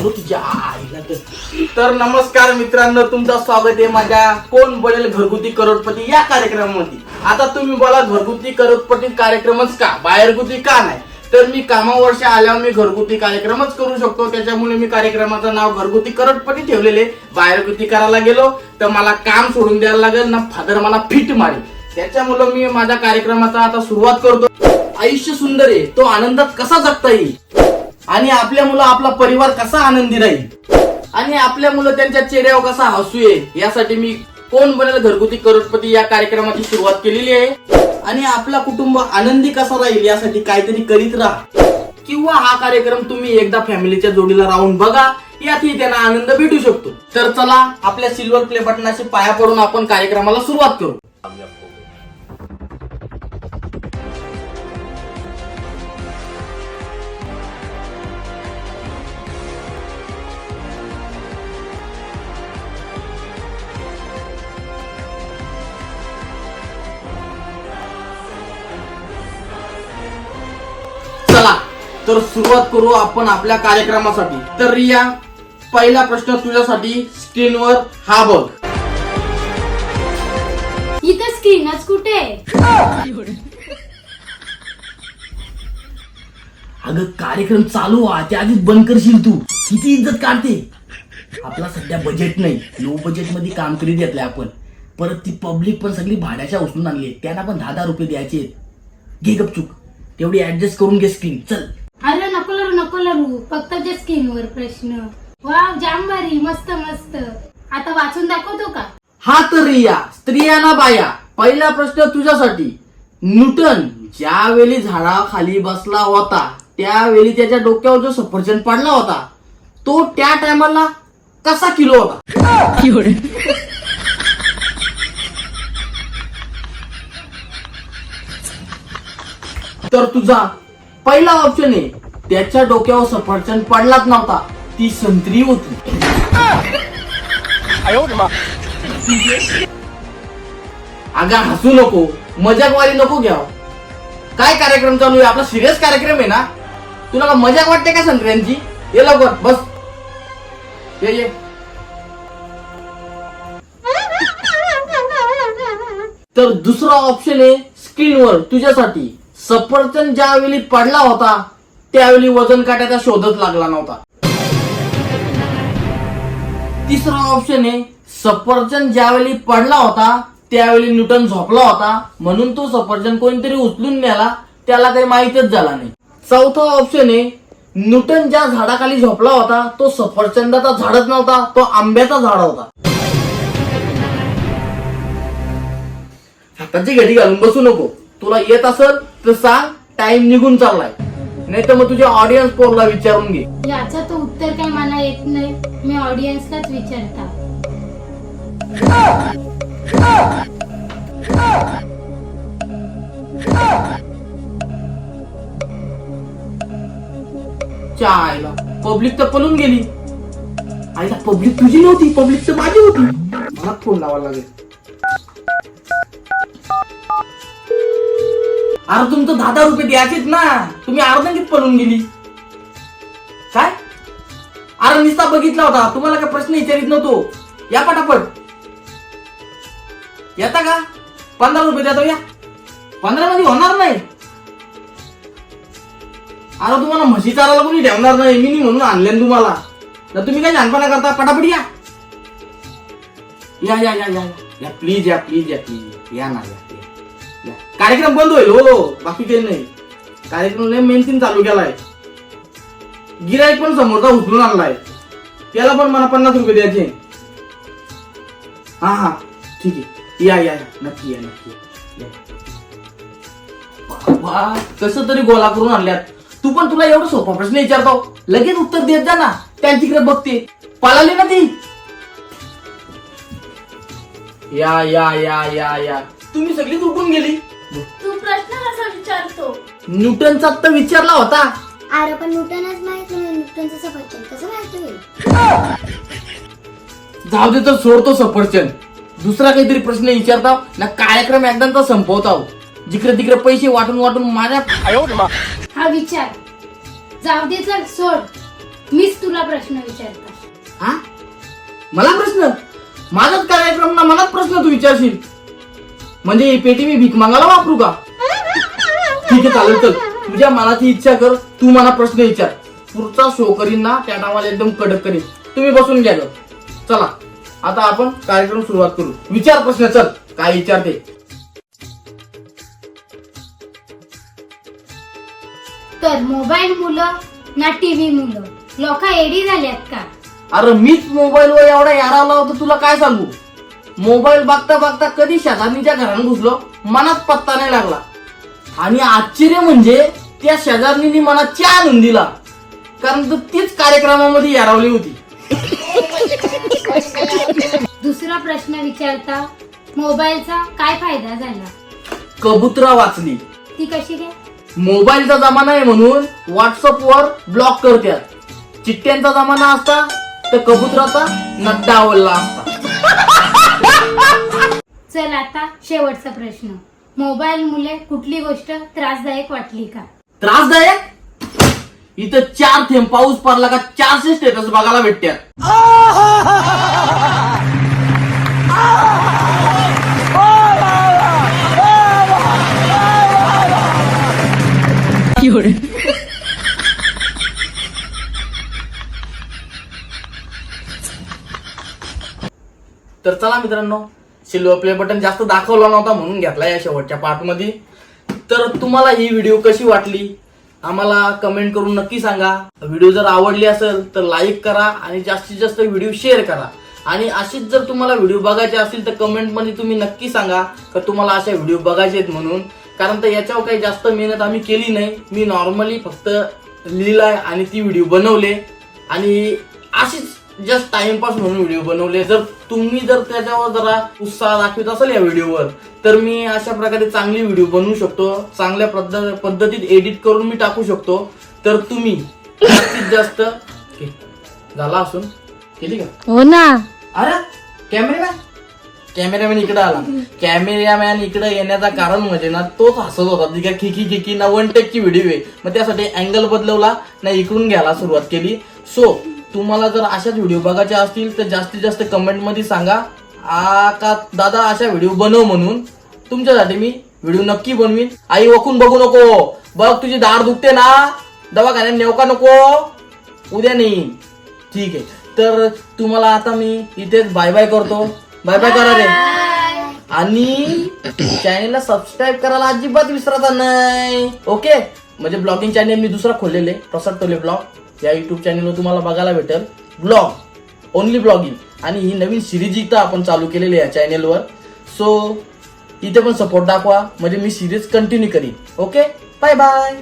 तुझ्या आईला तर. तर नमस्कार मित्रांनो तुमचं स्वागत आहे माझ्या कोण बनेल घरगुती करोडपती या कार्यक्रमामध्ये. आता तुम्ही बोला घरगुती करोडपती कार्यक्रमच का? बाहेरगुती का नाही? तर मी कामावरच्या आल्यावर मी घरगुती कार्यक्रमच करू शकतो. त्याच्यामुळे मी कार्यक्रमाचं नाव घरगुती करोडपती ठेवलेले बाहेरगुती करायला गेलो तर मला काम सोडून द्यायला लागेल ना फादर मला फिट मारेल. त्याच्यामुळे मी माझ्या कार्यक्रमाचा आता सुरुवात करतो. आयुष्य सुंदर आहे तो आनंदात कसा जगता येईल? आणि आपल्या मुलं आपला परिवार कसा आनंदी राहील? आणि आपल्या मुलं त्यांच्या चेहऱ्यावर कसा हसू येईल? यासाठी मी कोण बनेल घरगुती करोडपती या कार्यक्रमाची सुरुवात केलेली आहे. आणि आपला कुटुंब आनंदी कसा राहील यासाठी काहीतरी करीत राहा. किंवा हा कार्यक्रम तुम्ही एकदा फॅमिलीच्या जोडीला राहून बघा. यातही त्यांना आनंद भेटू शकतो. तर चला आपल्या सिल्वर प्ले बटनाचे पाया पडून आपण कार्यक्रमाला सुरुवात करू. तर सुरुवात करू आपण आपल्या कार्यक्रमासाठी. तर रिया पहिला प्रश्न तुझ्यासाठी स्क्रीनवर हा बघ. इथं स्क्रीनच कुठे? अगं कार्यक्रम चालू आहे त्या आधीच बंद करशील तू. किती इज्जत काढते. आपला सध्या बजेट नाही. लो बजेटमध्ये काम करीत घेतलंय आपण. परत ती पब्लिक पण सगळी भाड्याच्या उचलून आणली त्यांना पण दहा दहा रुपये द्यायचे घे गपचूक तेवढी ऍडजस्ट करून घे स्क्रीन चल. करू फक्त जे स्क्रीनवर प्रश्न. वाव जाम भारी मस्त मस्त. आता वाचून दाखवतो का? हा तर रिया स्त्रिया ना बाया. पहिला प्रश्न तुझ्यासाठी. न्यूटन ज्यावेळी झाडाखाली बसला होता त्यावेळी त्याच्या डोक्यावर जो सफरचंद पडला होता तो त्या टायमाला कसा किलो होता? तर तुझा पहिला ऑप्शन आहे त्याच्या डोक्यावर सफरचंद पडलाच नव्हता. ती संत्री होती. अगं हसू नको. मजाकवारी नको घ्याव. काय कार्यक्रम चालू आहे? आपला सिरियस कार्यक्रम आहे ना? तुला का मजाक वाटते का संत्र्यांची? ये लवकर बस. ये ये. तर दुसरा ऑप्शन आहे स्क्रीनवर तुझ्यासाठी. सफरचंद ज्यावेळी पडला होता त्यावेळी वजन काट्याचा शोधच लागला नव्हता. तिसरा ऑप्शन आहे सफरचंद ज्यावेळी पडला होता त्यावेळी न्यूटन झोपला होता म्हणून तो सफरचंद कोणीतरी उचलून नेला त्याला काही माहीतच झाला नाही. चौथा ऑप्शन आहे न्यूटन ज्या झाडाखाली झोपला होता तो सफरचंदाचा झाडच नव्हता तो आंब्याचा झाड होता. हाताची घडी घालून बसू नको. तुला येत असेल तर सांग टाइम निघून चाललाय. नाही तर मग तुझ्या ऑडियन्स पोरला विचारून घे. याचं तर उत्तर काही मला येत नाही. मी ऑडियन्सलाच विचारता. पब्लिक तर पळून गेली. आईला पब्लिक तुझी नव्हती पब्लिक तर माझी होती. मला फोन लावायला लागेल. अरे तुमचं दहा दहा रुपये द्यायचेच ना. तुम्ही अर्धंगीत पळून गेली. काय? अरे निस्ता बघितला होता. तुम्हाला काय प्रश्न विचारित नव्हतो. या पटापट. येता का? पंधरा रुपये देतो या. पंधरा मध्ये होणार नाही. अरे तुम्हाला म्हशी चारायला कोणी ठेवणार नाही. मी नाही म्हणून आणले तुम्हाला. तर तुम्ही काय जाणपणा करता? पटापट या. या या या या या. प्लीज या प्लीज या प्लीज या ना या, या. कार्यक्रम बंद होईल हो, हो बाकी काही नाही. कार्यक्रम लय मेन सीन चालू केलाय. गिराईक पण समोरचा उचलून आणलाय. त्याला पण मला पन्नास रुपये द्यायचे. हा हा. ठीक आहे. या या नक्की या नक्की. या. वा तरी गोला करून आणल्यात. तू पण तुला एवढं सोपा प्रश्न विचारतो. लगेच उत्तर देत जा ना. त्यांच्याकडे बघते. पळाली ना ती? या या या या या. तुम्ही सगळीच उठून गेली. तू प्रश्न कसा विचारतो? न्यूटनचा तर विचारला होता. अरे पण न्यूटनच माहीत नाही न्यूटनचं सफरचंद कसं माहिती होईल जाऊ दे तर सोडतो सफरचंद दुसरा काहीतरी प्रश्न विचारता ना कार्यक्रम एकदाचा संपवता जिकडे तिकडे पैसे वाटून वाटून माझ्या हा विचार. जाऊ दे चल सोड. मीच तुला प्रश्न विचारता. हा? मला प्रश्न? माझाच कार्यक्रम ना मलाच प्रश्न तू विचारशील. म्हणजे ही पेटी मी भीक मागायला वापरू का? ठीक आहे चालेल चल. तुझ्या मनाची इच्छा कर तू मला प्रश्न विचार. पुढचा शो करीन ना त्या नावाला एकदम कडक करीन. तुम्ही बसून घ्या. चला आता आपण कार्यक्रम सुरुवात करू. विचार प्रश्न चल. काय विचारते? तर मोबाईल मुलं ना टीव्ही मुलं? लोक एडी झाल्यात का? अरे मीच मोबाईलवर एवढा यारावला होता तुला काय सांगू? मोबाईल बघता बघता कधी शेजारणीच्या घरात घुसलो मनात पत्ता नाही लागला. आणि आश्चर्य म्हणजे त्या शेजारणीने मला चहा आणून दिला. कारण तर तीच कार्यक्रमामध्ये यारावली होती. दुसरा प्रश्न विचारता मोबाईलचा काय फायदा झाला? कबुतरा वाचली. ती कशी काय मोबाईलचा जमाना आहे म्हणून व्हॉट्सअपवर ब्लॉक करतात चिठ्ठ्यांचा जमाना असता तर कबुतराचा नड्डा आवडला असता. चल आता शेवटचा प्रश्न. मोबाईल मुले कुठली गोष्ट त्रासदायक वाटली का? त्रासदायक? इथं चार थेंब पाऊस पडला का चारशे स्टेटस बघायला भेटत्यात. चला मित्रांनो सिल्वर प्ले बटन जास्त दाखवला नव्हता म्हणून घेतला या शेवटच्या पार्टमध्ये तर तुम्हाला ही व्हिडिओ कशी वाटली? आम्हाला कमेंट करून नक्की सांगा. व्हिडिओ जर आवडली असेल तर लाईक करा आणि जास्तीत जास्त व्हिडिओ शेअर करा. आणि अशीच जर तुम्हाला व्हिडिओ बघायचे असतील तर कमेंटमध्ये तुम्ही नक्की सांगा का तुम्हाला अशा व्हिडिओ बघायचे आहेत म्हणून. कारण तर याच्यावर काही जास्त मेहनत आम्ही केली नाही. मी नॉर्मली फक्त लिहिलाय आणि ती व्हिडिओ बनवले. आणि अशीच जस्ट टाइमपास म्हणून व्हिडिओ बनवले. जर तुम्ही जर त्याच्यावर जरा उत्साह दाखवत असाल या व्हिडिओवर तर मी अशा प्रकारे चांगली व्हिडिओ बनवू शकतो. चांगल्या पद्ध- पद्धतीत एडिट करून मी टाकू शकतो. तर तुम्ही जास्तीत जास्त. झाला असून. केली का? हो ना. अरे कॅमेरामॅन कॅमेरामॅन इकडे आला. कॅमेरामॅन इकडे येण्याचा कारण म्हणजे ना तोच हसत होता. ती काय खिकी खिकी ना वन टेकची व्हिडिओ आहे. मग त्यासाठी अँगल बदलवला ना इकडून घ्यायला सुरुवात केली. सो तुम्हाला जर अशाच व्हिडिओ बघायचे असतील तर जास्तीत जास्त कमेंटमध्ये सांगा. आ का दादा अशा व्हिडिओ बनव म्हणून. तुमच्यासाठी मी व्हिडिओ नक्की बनवीन. आई ओकून बघू नको. बघ तुझी दाढ दुखते ना. दवाखान्यात नेवका नको. उद्या नाही. ठीक आहे. तर तुम्हाला आता मी इथेच बाय बाय करतो. बाय बाय करा रे. आणि चॅनेलला सबस्क्राईब करायला अजिबात विसरायचा नाही. ओके म्हणजे ब्लॉगिंग चॅनेल मी दुसरा खोललेले प्रसाद टोले ब्लॉग या यूट्यूब चॅनेलवर तुम्हाला बघायला भेटेल ब्लॉग ओनली ब्लॉगिंग आणि ही नवीन सिरीज इथं आपण चालू केलेली आहे या चॅनेलवर सो इथे पण सपोर्ट दाखवा. म्हणजे मी सिरीज कंटिन्यू करीन. Okay bye bye